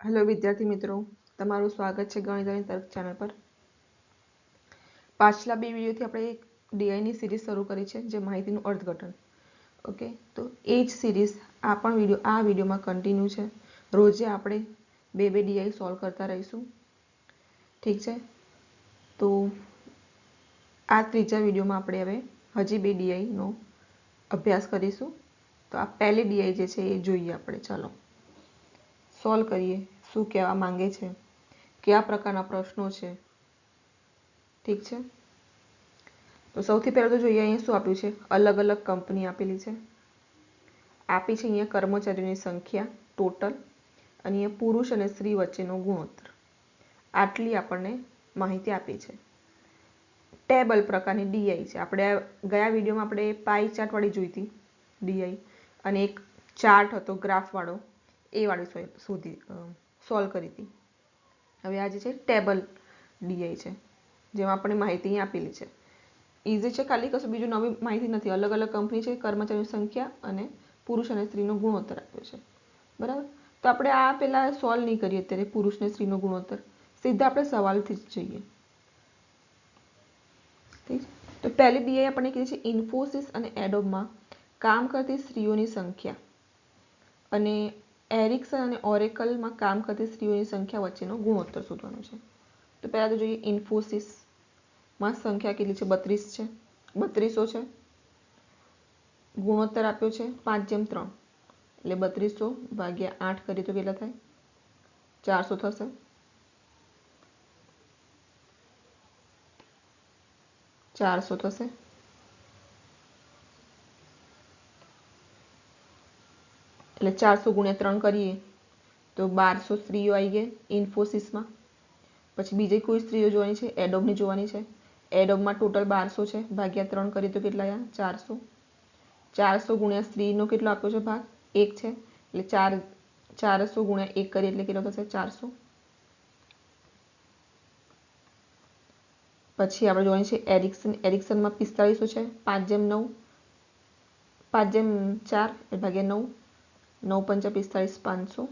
Hello વિદ્યાર્થી મિત્રો. તમારું સ્વાગત છે ગણિતની તર્ક ચેનલ પર. પાછલા બે વિડીયોથી આપણે એક ડીઆઈની સિરીઝ શરૂ કરી છે, જે માહિતીનું અર્થઘટન. ઓકે તો એ જ સિરીઝ આ પણ વીડિયો, આ વિડીયોમાં કન્ટિન્યુ છે. રોજે આપણે બે બે ડીઆઈ સોલ્વ કરતા રહીશું. ઠીક છે? તો આ ત્રીજા વિડીયોમાં આપણે હવે હજી બે ડીઆઈનો અભ્યાસ કરીશું. તો આ પહેલી ડીઆઈ જે છે એ જોઈએ આપણે. ચાલો. સોલ્વ કરીએ, શું કહેવા માંગે છે? કયા પ્રકારના પ્રશ્નો છે? ઠીક છે? તો સૌથી પહેલાં તો જોઈએ અહીંયા શું આપ્યું છે? અલગ અલગ કંપની આપેલી છે. આપી છે અહીંયા કર્મચારીઓની સંખ્યા, ટોટલ, અને અહીંયા પુરુષ અને સ્ત્રી વચ્ચેનો ગુણોત્તર. આટલી આપણને માહિતી આપી છે. ટેબલ પ્રકારની ડીઆઈ છે. આપણે ગયા વિડીયોમાં આપણે પાઈ ચાર્ટવાળી જોઈતી ડીઆઈ અને એક ચાર્ટ હતો, ગ્રાફવાળો. એ વાળી શોધી સોલ્વ કરી હતી. હવે આ જે છે ટેબલ ડીઆઈ છે, જેમાં આપણને માહિતી આપેલી છે. ઇઝી છે, ખાલી કશું બીજું નવી માહિતી નથી. અલગ અલગ કંપની છે કર્મચારીની સંખ્યા અને પુરુષ અને સ્ત્રીનો ગુણોત્તર આપ્યો છે. બરાબર? તો આપણે આ પહેલાં સોલ્વ નહીં કરીએ અત્યારે પુરુષ અને સ્ત્રીનો ગુણોત્તર. સીધા આપણે સવાલથી જ જઈએ. ઠીક તો પહેલી ડીઆઈ આપણને કીધી છે ઇન્ફોસિસ અને એડોબમાં કામ કરતી સ્ત્રીઓની સંખ્યા. અને એરિક્સન અને ઓરેકલમાં કામ કરતી સ્ત્રીઓની સંખ્યા વચ્ચેનો ગુણોત્તર શોધવાનો છે. તો પહેલાં તો જોઈએ ઇન્ફોસિસમાં સંખ્યા કેટલી છે? બત્રીસ છે. બત્રીસો છે. ગુણોત્તર આપ્યો છે. પાંચ જેમ ત્રણ. એટલે બત્રીસો ભાગ્યા આઠ કરીએ તો કેટલા થાય? ચારસો થશે. ચારસો થશે. એટલે ચારસો ગુણ્યા ત્રણ કરીએ, તો બારસો સ્ત્રીઓ આવી ગઈ ઇન્ફોસિસમાં. પછી બીજી કોઈ સ્ત્રીઓ જોવાની છે? એડોબની જોવાની છે. એડોબમાં ટોટલ બારસો છે. ભાગ્યા ત્રણ કરીએ તો કેટલા આવ્યા ચારસો. ચારસો ગુણ્યા સ્ત્રીનો કેટલો આપ્યો છે ભાગ? એક છે. એટલે ચાર, ચારસો ગુણ્યા એક કરીએ એટલે કેટલો થશે? ચારસો. પછી આપણે જોવાની છે એરિક્સન. એરિક્સનમાં પિસ્તાળીસો છે. પાંચ જેમ નવ. પાંચ જેમ ચાર ભાગ્યા નવ. નવ પંચા પિસ્તાળીસ પાંચસો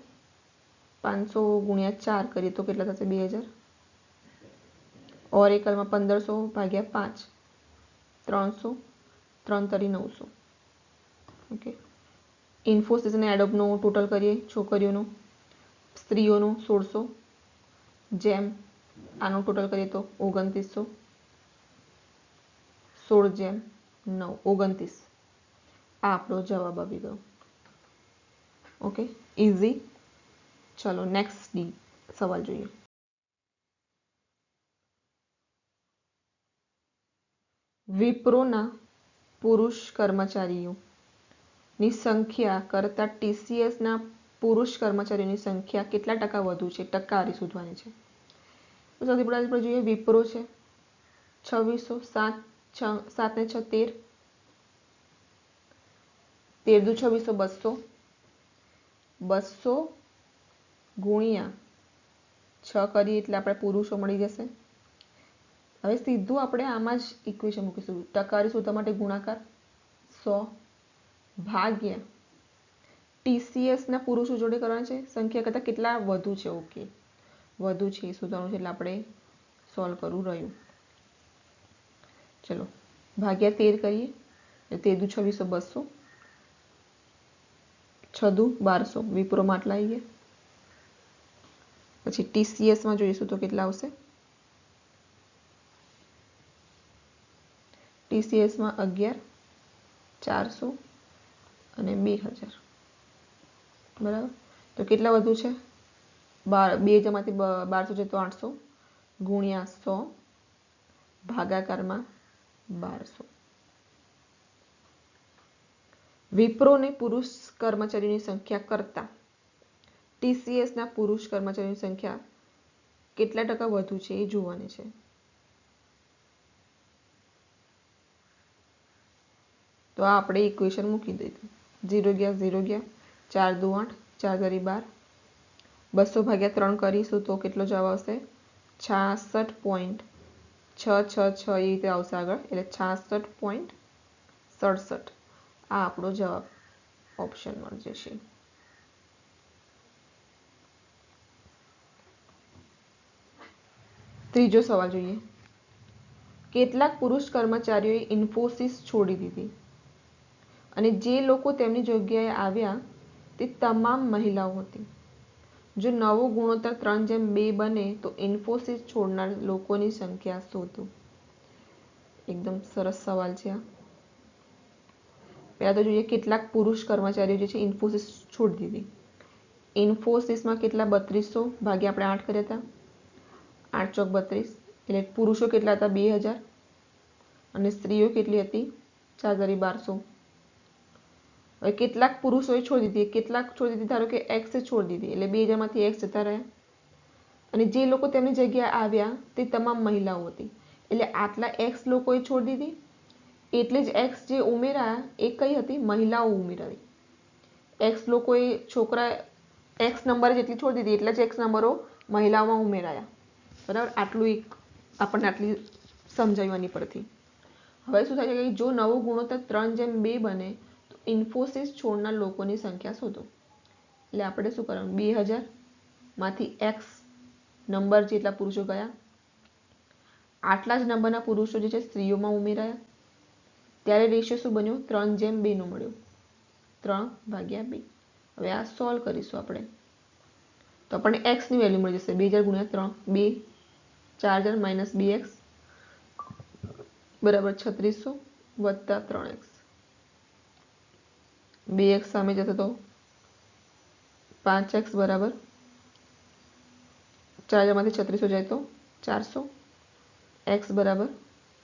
પાંચસો ગુણ્યા ચાર કરીએ તો કેટલા થશે બે હજાર ઓર એકલમાં પંદરસો ભાગ્યા પાંચ ત્રણસો ત્રણ તરી નવસો ઓકે ઇન્ફોસિસ અને એડોબનું ટોટલ કરીએ છોકરીઓનું સ્ત્રીઓનું સોળસો જેમ આનું ટોટલ કરીએ તો ઓગણત્રીસો સોળ જેમ નવ ઓગણત્રીસ આ આપણો જવાબ આવી ગયો ઓકે ઇઝી ચલો નેક્સ્ટ ડી સવાલ જોઈએ. વિપ્રોના પુરુષ કર્મચારીઓની સંખ્યા કરતાં ટીસીએસના પુરુષ કર્મચારીઓની સંખ્યા કેટલા ટકા વધુ છે? ટકાવારી શોધવાની છે. તો સૌથી પહેલાં આપણે જોઈએ વિપ્રો છે. છવ્વીસો સાત, છ, સાત ને છ તેર તેર દુ છવ્વીસો બસો. બસો ગુણ્યા છ કરીએ એટલે આપણે પુરુષો મળી જશે. હવે સીધું આપણે આમાં જ ઇક્વેશન મૂકીશું. ટકાવારી શોધવા માટે ગુણાકાર સો ભાગ્યા ટીસીએસના પુરુષો જોડે કરવાના છે. સંખ્યા કરતાં કેટલા વધુ છે? ઓકે વધુ છે એ શોધવાનું છે એટલે આપણે સોલ્વ કરવું રહ્યું. ચલો. ભાગ્યા તેર કરીએ. તેર દુ છવ્વીસો બસો. છદુ બારસો. વિપ્રોમાં આટલા આવી ગયા. પછી ટીસીએસમાં જોઈશું તો કેટલા આવશે? ટીસીએસમાં અગિયાર, ચારસો અને બે હજાર. બરાબર? તો કેટલા વધુ છે? બાર, બે હજારમાંથી બારસો છે તો આઠસો, ગુણ્યા સો, ભાગાકારમાં બારસો. વિપ્રોને પુરુષ કર્મચારીની સંખ્યા કરતાં. ટીસીએસના પુરુષ કર્મચારીની સંખ્યા કેટલા ટકા વધુ છે એ જોવાની છે. તો આ આપણે ઇક્વેશન મૂકી દીધું. ઝીરો ગયા ઝીરો ગયા, ચાર દુ આઠ, ચાર તરી બાર. બસો ભાગ્યા ત્રણ કરીશું તો કેટલો જવાબ આવશે? છાસઠ પોઈન્ટ છ છ છ એ રીતે આવશે આગળ. એટલે છાસઠ પોઈન્ટ સડસઠ. આ આપણો જવાબ ઓપ્શન મળી જશે. ત્રીજો સવાલ જોઈએ. કેટલાક પુરુષ કર્મચારીઓએ ઇન્ફોસિસ છોડી દીધી અને જે લોકો તેમની જગ્યાએ આવ્યા તે તમામ મહિલાઓ હતી. જો નવો ગુણોત્તર ત્રણ જેમ બે બને તો ઇન્ફોસિસ છોડનાર લોકોની સંખ્યા શોધો. એકદમ સરસ સવાલ છે આ. પહેલા તો જોઈએ કેટલાક પુરુષ કર્મચારીઓ જે છે, ઇન્ફોસિસ છોડી દીધી. ઇન્ફોસિસમાં કેટલા બત્રીસો ભાગ્યા આપણે આઠ કર્યા હતા? આઠ ચોક બત્રીસ. એટલે પુરુષો કેટલા હતા? બે હજાર. અને સ્ત્રીઓ કેટલી હતી? ચાર હજાર બારસો. હવે કેટલાક પુરુષોએ છોડી દીધી. કેટલાક છોડી દીધી? ધારો કે એક્સે છોડી દીધી. એટલે બે હજારમાંથી એક્સ જતા રહ્યા. અને જે લોકો તેમની જગ્યાએ આવ્યા, તે તમામ મહિલાઓ હતી. એટલે આટલા એક્સ લોકોએ છોડી દીધી? એટલે જ એક્સ જે ઉમેરાયા એ કઈ હતી? મહિલાઓ ઉમેરાવી. એક્સ લોકોએ છોકરા એક્સ નંબર જેટલી છોડી દીધી, એટલે જ એક્સ નંબરો મહિલાઓમાં ઉમેરાયા. બરાબર? આટલું એક આપણને આટલી સમજાવવાની પરથી હવે શું થાય છે કે જો નવો ગુણોત્તર ત્રણ જેમ બે બને, તો ઇન્ફોસિસ છોડનાર લોકોની સંખ્યા શોધો. એટલે આપણે શું કરવાનું? બે હજારમાંથી એક્સ નંબર જેટલા પુરુષો ગયા, આટલા જ નંબરના પુરુષો જે છે સ્ત્રીઓમાં ઉમેરાયા. ત્યારે રેશિયો શું બન્યો? ત્રણ જેમ બે મળ્યું. ત્રણ ભાગ્યા બે. હવે આ સોલ્વ કરીશું આપણે. તો આપણને એક્સની વેલ્યુ મળી જશે. બે હજાર ગુણ્યા ત્રણ. બે. ચાર હજાર માઇનસ બે એક્સ બરાબર છત્રીસો વત્તા ત્રણ એક્સ બે એક્સ સામે જશે તો પાંચ એક્સ બરાબર. ચાર હજારમાંથી છત્રીસો જાય તો ચારસો. એક્સ બરાબર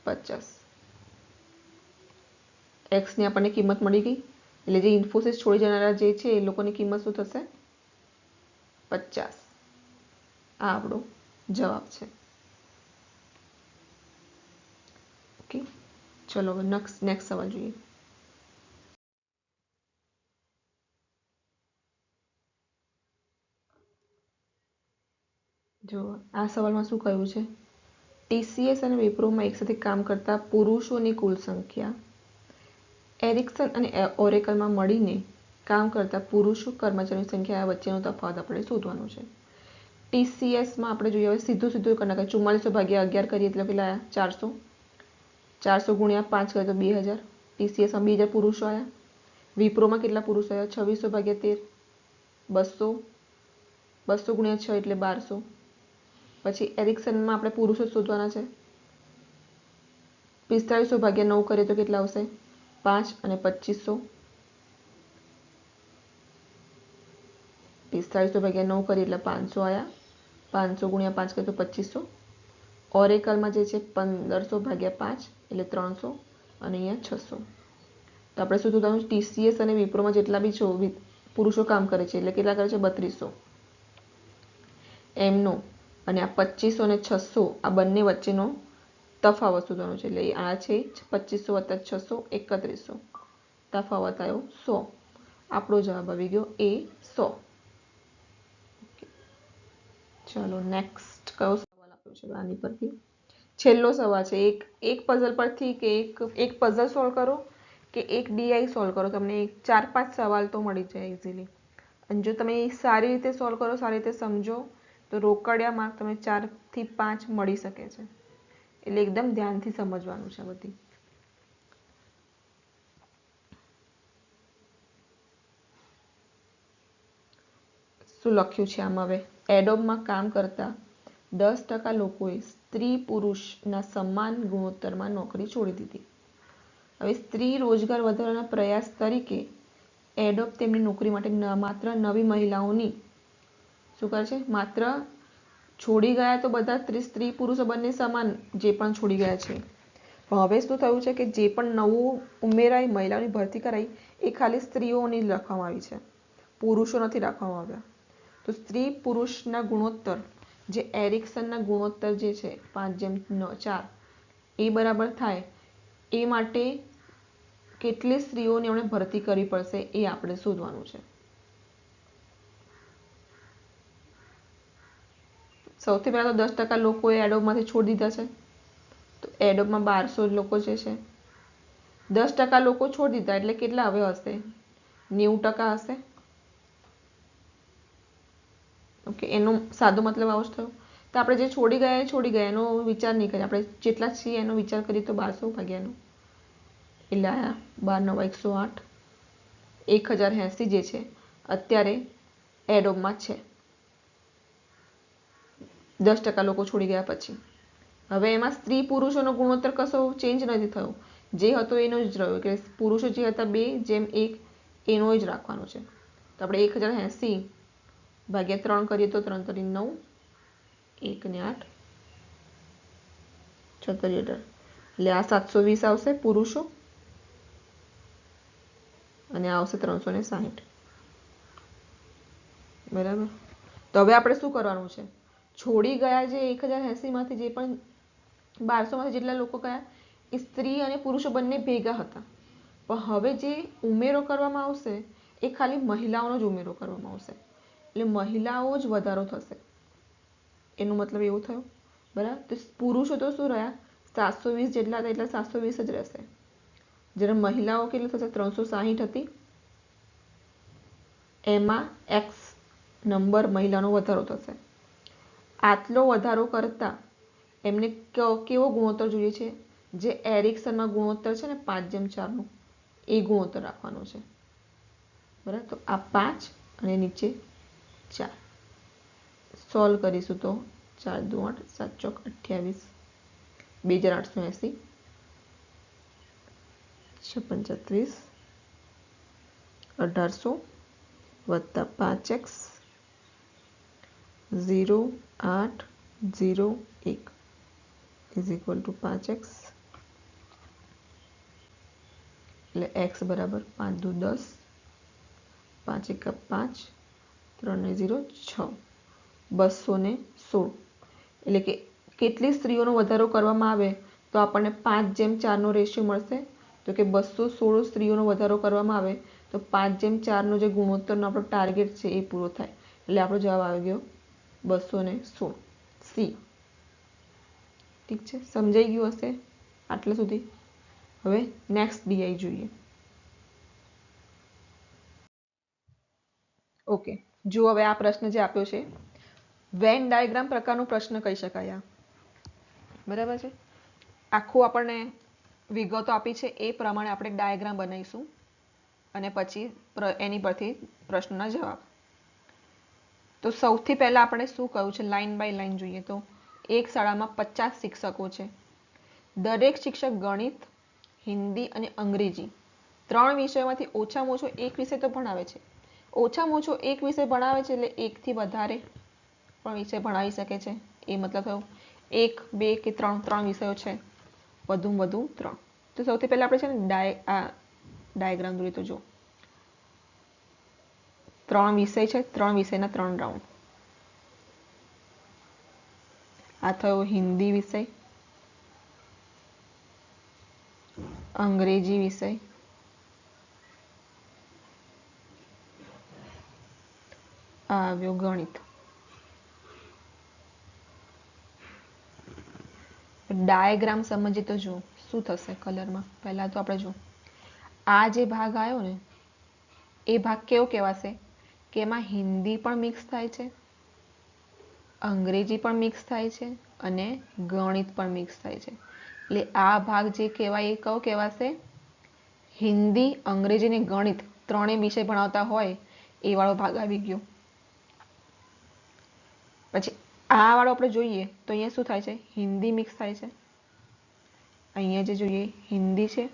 પચાસ. એક્સની આપણને કિંમત મળી ગઈ. એટલે જે ઇન્ફોસિસ છોડી જનારા જે છે, એ લોકોની કિંમત શું થશે? પચાસ. આ આપણો જવાબ છે. ઓકે ચલો નેક્સ્ટ નેક્સ્ટ સવાલ જોઈએ. જો, આ સવાલમાં શું કહ્યું છે? ટીસીએસ અને વિપ્રોમાં એકસાથે કામ કરતા પુરુષોની કુલ સંખ્યા એરિક્સન અને ઓરેકલમાં મળીને કામ કરતા પુરુષો કર્મચારીની સંખ્યા વચ્ચેનો તફાવત આપણે શોધવાનો છે. ટીસીએસમાં આપણે જોઈએ હવે સીધું સીધું કરી નાખાય ચુમ્માલીસો ભાગ્યા અગિયાર કરીએ એટલે પેલા ચારસો. ચારસો ગુણ્યા પાંચ કરીએ તો બે હજાર. ટીસીએસમાં બે હજાર પુરુષો આવ્યા વિપ્રોમાં કેટલા પુરુષો આવ્યા છવ્વીસો ભાગ્યા તેર. બસો. બસો ગુણ્યા છ એટલે બારસો. પછી એરિક્સનમાં આપણે પુરુષો શોધવાના છે. પિસ્તાળીસો ભાગ્યા નવ કરીએ તો કેટલા આવશે? પાંચ અને પચીસો. પિસ્તાળીસો ભાગ્યા નવ કરીએ એટલે પાંચસો આવ્યા પાંચસો ગુણ્યા પાંચ કરીએ તો પચીસો. ઓરેકલમાં જે છે પંદરસો ભાગ્યા પાંચ એટલે ત્રણસો અને અહીંયા છસો. તો આપણે શું શોધવાનું ટીસીએસ અને વિપ્રોમાં જેટલા બી છો પુરુષો કામ કરે છે, એટલે કેટલા કરે છે? બત્રીસો. એમનો. અને આ પચીસો અને છસો આ બંને વચ્ચેનો તફાવત શોધવાનો છે. એટલે આ છે પચીસો વત્તા છસો એકત્રીસો. તફાવત આવ્યો સો. આપણો જવાબ આવી ગયો એ સો. ચલો નેક્સ્ટ કયો સવાલ આપ્યો છે? આની પરથી. છેલ્લો સવાલ છે. એક એક પઝલ પરથી કે એક એક પઝલ સોલ્વ કરો કે એક ડીઆઈ સોલ્વ કરો? તમને ચાર, પાંચ સવાલ તો મળી જાય ઇઝીલી અને જો તમે સારી રીતે સોલ્વ કરો, સારી રીતે સમજો, તો રોકડિયા માર્ક તમે ચારથી પાંચ મળી શકે છે. એટલે એકદમ ધ્યાનથી સમજવાનું છે બધી. શું લખ્યું છે આમાં હવે? એડોબમાં કામ કરતા દસ ટકા લોકોએ સ્ત્રી પુરુષના સમાન ગુણોત્તરમાં નોકરી છોડી દીધી. હવે સ્ત્રી રોજગાર વધારવાના પ્રયાસ તરીકે એડોબ તેમની નોકરી માટે માત્ર નવી મહિલાઓની. શું કરે છે? માત્ર છોડી ગયા તો બધા સ્ત્રી પુરુષો બંને સમાન જે પણ છોડી ગયા છે. પણ હવે શું થયું છે કે જે પણ નવું ઉમેરાઈ, મહિલાઓની ભરતી કરાઈ, એ ખાલી સ્ત્રીઓની લખવામાં આવી છે. પુરુષો નથી રાખવામાં આવ્યા. તો સ્ત્રી પુરુષના ગુણોત્તર, જે એરિક્સનના ગુણોત્તર જે છે, પાંચ જેમ ચાર, એ બરાબર થાય. એ માટે કેટલી સ્ત્રીઓની આપણે ભરતી કરવી પડશે એ આપણે શોધવાનું છે. સૌથી પહેલાં તો દસ ટકા લોકોએ એડોબમાંથી છોડી દીધા છે. તો એડોબમાં બારસો લોકો જે છે, દસ ટકા લોકો છોડી દીધા, એટલે કેટલા હવે હશે? નેવું ટકા હશે? ઓકે, એનો સાદો મતલબ આવો જ થયો. તો આપણે જે છોડી ગયા એ છોડી ગયા, એનો વિચાર નહીં કરીએ. આપણે જેટલા છીએ એનો વિચાર કરીએ તો બારસો ભાગ્યાનો. એટલે આ બાર, નવા, એકસો આઠ, એક હજાર એંસી જે છે, અત્યારે એડોબમાં છે. દસ ટકા લોકો છોડી ગયા પછી. હવે એમાં સ્ત્રી પુરુષોનો ગુણોત્તર કશો ચેન્જ નથી થયો. જે હતો એનો જ રહ્યો. કે પુરુષો જે હતા બે, જેમ એક, એનો જ રાખવાનો છે. તો આપણે એક હજાર એંસી ભાગ્યા ત્રણ કરીએ તો ત્રણ તરી નવ, એક ને આઠ, છતરી અઢાર. એટલે આ સાતસો વીસ આવશે પુરુષો અને આવશે ત્રણસો ને સાહીઠ. બરાબર? તો હવે આપણે શું કરવાનું છે? છોડી ગયા જે એક હજાર એંસીમાંથી જે પણ બારસોમાંથી જેટલા લોકો ગયા, એ સ્ત્રી અને પુરુષો બંને ભેગા હતા. પણ હવે જે ઉમેરો કરવામાં આવશે, એ ખાલી મહિલાઓનો જ ઉમેરો કરવામાં આવશે. એટલે મહિલાઓ જ વધારો થશે. એનો મતલબ એવું થયું. બરાબર? તો પુરુષો તો શું રહ્યા? સાતસો વીસ જેટલા હતા એટલા સાતસો વીસ જ રહેશે. જ્યારે મહિલાઓ કેટલી થશે? ત્રણસો સાહીઠ હતી. એમાં એક્સ નંબર મહિલાનો વધારો થશે. આટલો વધારો કરતા એમને કેવો ગુણોત્તર જોઈએ છે? જે એરિક્સનમાં ગુણોત્તર છે ને પાંચ જેમ ચારનો, એ ગુણોત્તર રાખવાનો છે. બરાબર? તો આ પાંચ અને નીચે ચાર. સોલ્વ કરીશું તો ચાર, દુ, આઠ, સાત, ચોક, અઠ્યાવીસ. બે હજાર આઠસો એંસી. છપ્પન, છત્રીસ. અઢારસો વત્તા પાંચ એક્સ. ઝીરો આઠ ઝીરો એક ઇઝ ઇક્વલ ટુ પાંચ એક્સ એટલે એક્સ બરાબર પાંચ દુ દસ, પાંચ એક પાંચ, ત્રણ ઝીરો છ, બસો ને સોળ. એટલે કે કેટલી સ્ત્રીઓનો વધારો કરવામાં આવે તો આપણને પાંચ જેમ ચારનો રેશિયો મળશે. તો કે બસો સોળ સ્ત્રીઓનો વધારો કરવામાં આવે તો પાંચ જેમ ચારનો જે ગુણોત્તરનો આપણો ટાર્ગેટ છે એ પૂરો થાય. એટલે આપણો જવાબ આવી ગયો બસો ને સોળ સી. ઠીક છે? સમજાઈ ગયું હશે આટલા સુધી? હવે નેક્સ્ટ ડીઆઈ જોઈએ. ઓકે જો હવે આ પ્રશ્ન જે આપ્યો છે વેન ડાયાગ્રામ પ્રકારનો પ્રશ્ન કહી શકાય આ. બરાબર છે? આખું આપણને વિગતો આપી છે, એ પ્રમાણે આપણે ડાયાગ્રામ બનાવીશું અને પછી એની પરથી પ્રશ્નના જવાબ. તો સૌથી પહેલા આપણે શું કહ્યું છે? લાઇન બાય લાઇન જોઈએ તો એક શાળામાં પચાસ શિક્ષકો છે. દરેક શિક્ષક ગણિત, હિન્દી અને અંગ્રેજી. ત્રણ વિષયોમાંથી ઓછામાં ઓછો એક વિષય તો ભણાવે છે. ઓછામાં ઓછો એક વિષય ભણાવે છે એટલે એકથી વધારે પણ વિષય ભણાવી શકે છે. એ મતલબ થયો. એક, બે કે ત્રણ ત્રણ વિષયો છે. વધુમાં વધુ ત્રણ. તો સૌથી પહેલાં આપણે છે ને ડાય, આ ડાયાગ્રામ જોઈએ તો જો ત્રણ વિષય છે, ત્રણ વિષયના ત્રણ રાઉન્ડ આ થયો હિન્દી વિષય, અંગ્રેજી વિષય આવ્યો ગણિત. ડાયાગ્રામ સમજીએ તો જુઓ, શું થશે કલરમાં? પહેલા તો આપણે જુઓ. આ જે ભાગ આવ્યો ને, એ ભાગ કેવો કહેવાશે? કે એમાં હિન્દી પણ મિક્સ થાય છે, અંગ્રેજી પણ મિક્સ થાય છે અને ગણિત પણ મિક્સ થાય છે. એટલે આ ભાગ જે કહેવાય એ કયો કહેવાશે? હિન્દી, અંગ્રેજી અને ગણિત ત્રણેય વિષય ભણાવતા હોય એ વાળો ભાગ આવી ગયો. પછી આ વાળો આપણે જોઈએ તો અહીંયા શું થાય છે? હિન્દી મિક્સ થાય છે. અહીંયા જે જોઈએ હિન્દી છે,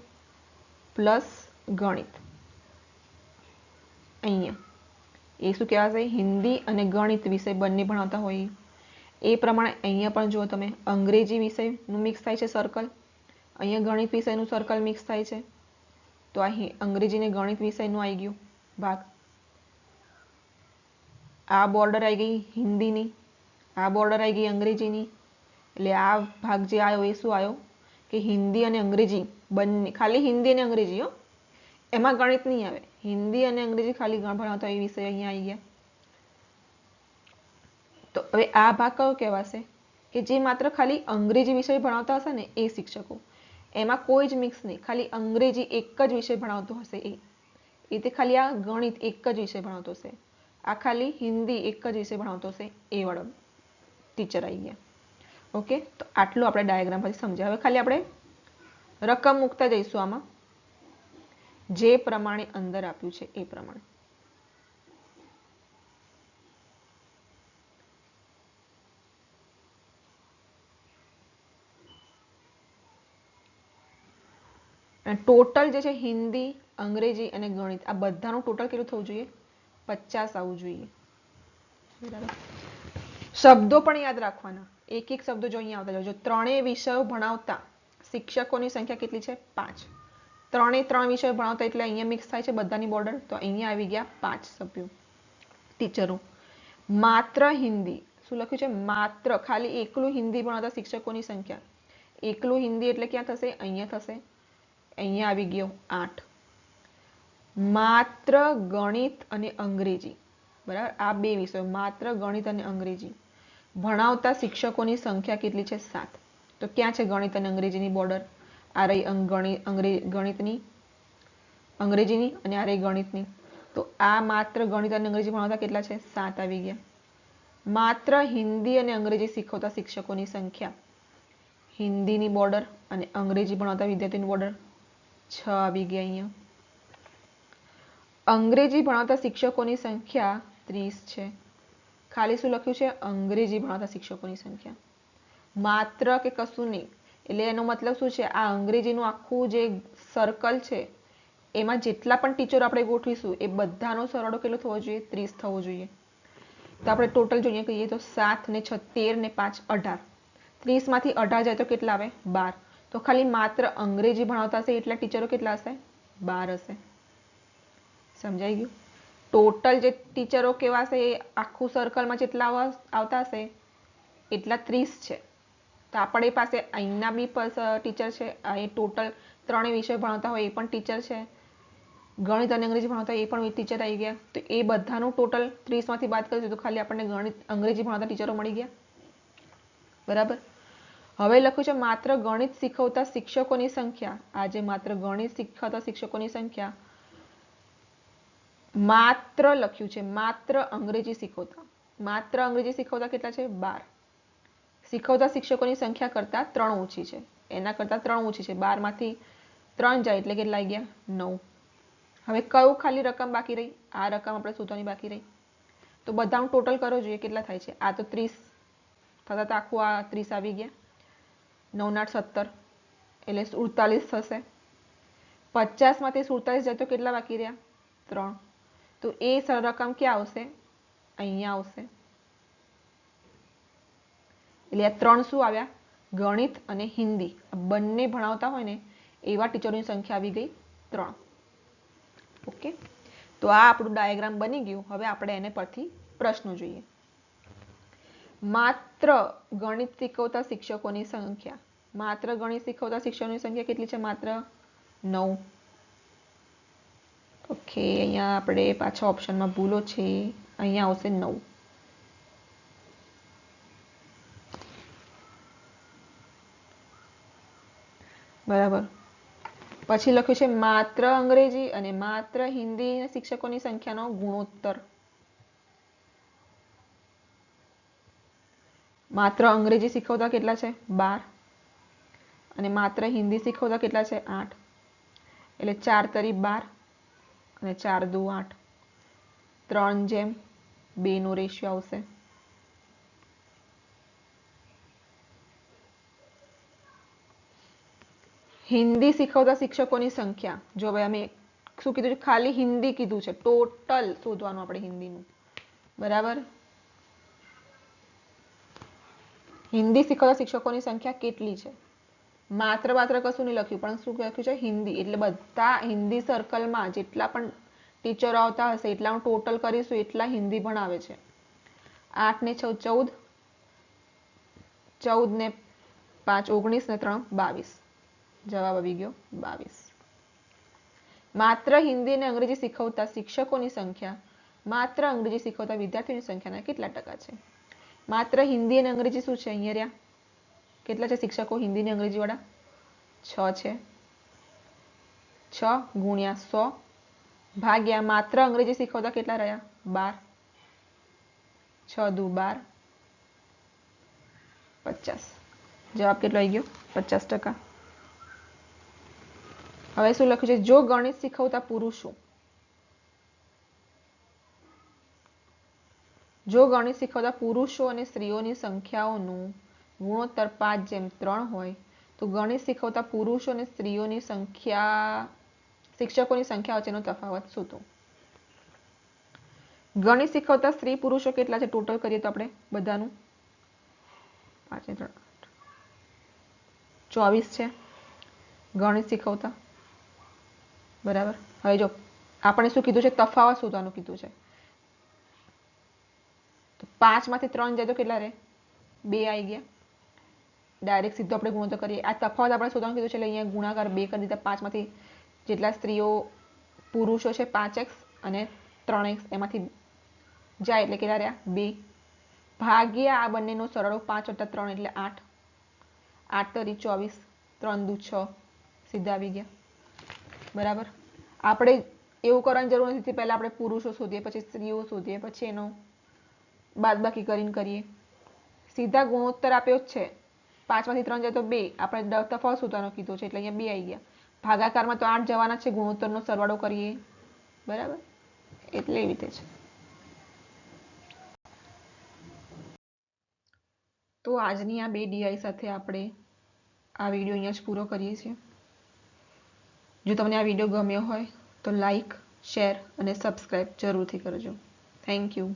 પ્લસ ગણિત. અહીંયા. એ શું કહેવાશે હિન્દી અને ગણિત વિષય બંને ભણાવતા હોય. એ પ્રમાણે અહીંયા પણ જુઓ તમે, અંગ્રેજી વિષયનું મિક્સ થાય છે સર્કલ અહીંયા ગણિત વિષયનું સર્કલ મિક્સ થાય છે. તો અહીં અંગ્રેજી ને ગણિત વિષયનું આવી ગયું ભાગ. આ બોર્ડર આવી ગઈ હિન્દીની, આ બોર્ડર આવી ગઈ અંગ્રેજીની. એટલે આ ભાગ જે આવ્યો એ શું આવ્યો કે હિન્દી અને અંગ્રેજી બંને, ખાલી હિન્દી અને અંગ્રેજી હો. એમાં ગણિત નહીં આવે. હિન્દી અને અંગ્રેજી ખાલી ભણાવતા એ વિષય અહીંયા આવી ગયા. તો હવે આ ભાગ કયો કહેવાશે? કે જે માત્ર ખાલી અંગ્રેજી વિષય ભણાવતા હશે ને એ શિક્ષકો. એમાં કોઈ જ મિક્સ નહીં. ખાલી અંગ્રેજી એક જ વિષય ભણાવતો હશે એ. એ તે ખાલી આ ગણિત એક જ વિષય ભણાવતો હશે. આ ખાલી હિન્દી એક જ વિષય ભણાવતો હશે. એ વાળો ટીચર આવી ગયા. ઓકે તો આટલું આપણે ડાયાગ્રામ પછી સમજ્યા. હવે ખાલી આપણે રકમ મૂકતા જઈશું આમાં. જે પ્રમાણે અંદર આપ્યું છે એ પ્રમાણે. ટોટલ જે છે હિન્દી, અંગ્રેજી અને ગણિત, આ બધાનું ટોટલ કેટલું થવું જોઈએ? પચાસ આવવું જોઈએ. બરાબર. શબ્દો પણ યાદ રાખવાના. એક એક શબ્દો જો અહીંયા આવતા જો ત્રણેય વિષયો ભણાવતા શિક્ષકોની સંખ્યા કેટલી છે? પાંચ. ત્રણે ત્રણ વિષયો ભણાવતા એટલે અહીંયા મિક્સ થાય છે બધાની બોર્ડર તો અહીંયા આવી ગયા પાંચ સભ્યો. ટીચરો માત્ર હિન્દી. શું લખ્યું છે? માત્ર. ખાલી એકલું હિન્દી ભણાવતા શિક્ષકોની સંખ્યા. એકલું હિન્દી એટલે ક્યાં થશે? અહીંયા થશે. અહીંયા આવી ગયો આઠ. માત્ર ગણિત અને અંગ્રેજી. બરાબર? આ બે વિષયો. માત્ર ગણિત અને અંગ્રેજી. ભણાવતા શિક્ષકોની સંખ્યા કેટલી છે? સાત. તો ક્યાં છે ગણિત અને અંગ્રેજીની બોર્ડર આ રહી ગણિતની, અંગ્રેજીની અને આ રહી ગણિતની. તો આ માત્ર ગણિત અને અંગ્રેજી ભણાવતા કેટલા છે? સાત આવી ગયા. માત્ર હિન્દી અને અંગ્રેજી શીખવતા શિક્ષકોની સંખ્યા. હિન્દીની બોર્ડર અને અંગ્રેજી ભણાવતા વિદ્યાર્થીની બોર્ડર છ આવી ગયા અહીંયા. અંગ્રેજી ભણાવતા શિક્ષકોની સંખ્યા ત્રીસ છે. ખાલી શું લખ્યું છે? અંગ્રેજી ભણાવતા શિક્ષકોની સંખ્યા. માત્ર કે કશું નહીં. એટલે એનો મતલબ શું છે? આ અંગ્રેજીનું આખું જે સર્કલ છે, એમાં જેટલા પણ ટીચરો આપણે ગોઠવીશું, એ બધાનો સરવાળો કેટલો થવો જોઈએ? ત્રીસ થવો જોઈએ. તો આપણે ટોટલ જોઈએ કહીએ તો સાત ને છ, તેર ને પાંચ, અઢાર. ત્રીસમાંથી અઢાર જાય તો કેટલા આવે? બાર. તો ખાલી માત્ર અંગ્રેજી ભણાવતા હશે એટલા ટીચરો કેટલા હશે? બાર હશે. સમજાઈ ગયું? ટોટલ જે ટીચરો કેવા હશે? એ આખું સર્કલમાં જેટલા આવતા હશે, એટલા ત્રીસ છે. તો આપણી પાસે અહીંના બી ટીચર છે. એ ટોટલ ત્રણેય વિષય ભણાવતા હોય એ પણ ટીચર છે. ગણિત અને અંગ્રેજી ભણાવતા એ પણ ટીચર આવી ગયા. તો એ બધાનું ટોટલ ત્રીસમાંથી બાદ કરીશું તો ખાલી આપણને ગણિત, અંગ્રેજી ભણાવતા ટીચરો મળી ગયા. બરાબર? હવે લખ્યું છે, માત્ર ગણિત શીખવતા શિક્ષકોની સંખ્યા. આજે માત્ર ગણિત શીખવતા શિક્ષકોની સંખ્યા. માત્ર લખ્યું છે, માત્ર અંગ્રેજી શીખવતા. માત્ર અંગ્રેજી શીખવતા કેટલા છે? બાર. શીખવતા શિક્ષકોની સંખ્યા કરતા ત્રણ ઓછી છે. એના કરતા ત્રણ ઓછી છે. બારમાંથી ત્રણ જાય એટલે કેટલા આવી ગયા નવ. હવે કયું ખાલી રકમ બાકી રહી? આ રકમ આપણે શોધવાની બાકી રહી. તો બધાનું ટોટલ કરો, જોઈએ કેટલા થાય છે. આ તો ત્રીસ. થતા આખું આ ત્રીસ આવી ગયા. નવ આઠ સત્તર. એટલે સુડતાલીસ થશે. પચાસમાંથી સુડતાલીસ જાય તો કેટલા બાકી રહ્યા? ત્રણ. તો એ રકમ ક્યાં આવશે? અહીંયા આવશે. એટલે આ ત્રણ શું આવ્યા? ગણિત અને હિન્દી. બંને ભણાવતા હોય ને, એવા ટીચરોની સંખ્યા આવી ગઈ ત્રણ. ઓકે? તો આ આપણું ડાયાગ્રામ બની ગયું. હવે આપણે એને પરથી પ્રશ્નો જોઈએ. માત્ર ગણિત શીખવતા શિક્ષકોની સંખ્યા. માત્ર ગણિત શીખવતા શિક્ષકોની સંખ્યા કેટલી છે? માત્ર નવ. ઓકે, અહીંયા આપણે પાછા ઓપ્શનમાં ભૂલો છે. અહીંયા આવશે નવ. બરાબર. પછી લખ્યું છે, માત્ર અંગ્રેજી અને માત્ર હિન્દી શિક્ષકોની સંખ્યાનો ગુણોત્તર. માત્ર અંગ્રેજી શીખવતા કેટલા છે? બાર. અને માત્ર હિન્દી શીખવતા કેટલા છે? આઠ. એટલે ચાર તરી બાર અને ચાર દુ આઠ. ત્રણ જેમ બેનો રેશિયો આવશે. હિન્દી શીખવતા શિક્ષકોની સંખ્યા. જો ભાઈ અમે શું કીધું છે? ખાલી હિન્દી કીધું છે. ટોટલ શોધવાનું આપણે હિન્દીનું. બરાબર? હિન્દી શીખવતા શિક્ષકોની સંખ્યા કેટલી છે? માત્ર માત્ર કશું નહીં લખ્યું, પણ શું લખ્યું છે? હિન્દી. એટલે બધા હિન્દી સર્કલમાં જેટલા પણ ટીચરો આવતા હશે એટલાનું ટોટલ કરીશું, એટલા હિન્દી ભણાવે છે. આઠ ને છ ચૌદ ચૌદ ને પાંચ, ઓગણીસ ને ત્રણ, બાવીસ. જવાબ આવી ગયો, બાવીસ. માત્ર હિન્દી અને અંગ્રેજી શીખવતા શિક્ષકોની સંખ્યા, માત્ર અંગ્રેજી શીખવતા વિદ્યાર્થીઓની સંખ્યાના કેટલા ટકા છે? માત્ર હિન્દી અને અંગ્રેજી શું છે અહીંયા રહ્યા? કેટલા છે શિક્ષકો હિન્દી અને અંગ્રેજી વાળા છ છે. છ ગુણ્યા સો ભાગ્યા માત્ર અંગ્રેજી શીખવતા કેટલા રહ્યા? બાર. છ દુ બાર. પચાસ. જવાબ કેટલો આવી ગયો? પચાસ ટકા. હવે શું લખ્યું છે? જો ગણિત શીખવતા પુરુષો. જો ગણિત શીખવતા પુરુષો અને સ્ત્રીઓની સંખ્યાઓનું ગુણોત્તર પાંચ જેમ ત્રણ હોય, તો ગણિત શીખવતા પુરુષો અને સ્ત્રીઓની સંખ્યા, શિક્ષકોની સંખ્યા વચ્ચેનો તફાવત શું તો? ગણિત શીખવતા સ્ત્રી પુરુષો કેટલા છે? ટોટલ કરીએ તો આપણે બધાનું. પાંચ ત્રણ. ચોવીસ છે. ગણિત શીખવતા બરાબર? હવે જો, આપણે શું કીધું છે? તફાવત શોધવાનું કીધું છે. તો પાંચમાંથી ત્રણ જાય તો કેટલા રહે? બે આવી ગયા. ડાયરેક્ટ સીધો આપણે ગુણોત્તર કરીએ. આ તફાવત આપણે શોધવાનું કીધું છે, એટલે અહીંયા ગુણાકાર બે કરી દીધા. પાંચમાંથી જેટલા સ્ત્રીઓ પુરુષો છે, પાંચ એક્સ અને ત્રણ એક્સ. એમાંથી જાય એટલે કેટલા રહ્યા? બે. ભાગ્યા આ બંનેનો સરળો પાંચ વત્તા ત્રણ એટલે આઠ. આઠ તરી ચોવીસ. ત્રણ દુ છ. સીધા આવી ગયા. બરાબર? આપણે એવું કરવાની જરૂર નથી, પહેલા આપણે પુરુષો શોધીએ, પછી સ્ત્રીઓ શોધીએ, પછી એનો બાદબાકી કરીને કરીએ. સીધા ગુણોત્તર આપ્યો જ છે. પાંચમાંથી ત્રણ જાય તો બે. આપણે ડ- તફાવત શોધવાનો કીધો છે, એટલે અહીંયા બે આવી ગયા. ભાગાકારમાં તો આઠ જવાના છે, ગુણોત્તરનો સરવાળો કરીએ. બરાબર? એટલે એવી રીતે છે. તો આજની આ બે ડીઆઈ સાથે આપણે આ વીડિયો અહીંયા જ પૂરો કરીએ છીએ. જો તમને આ વીડિયો ગમ્યો હોય તો લાઈક શેર અને સબસ્ક્રાઈબ જરૂરથી કરજો. Thank you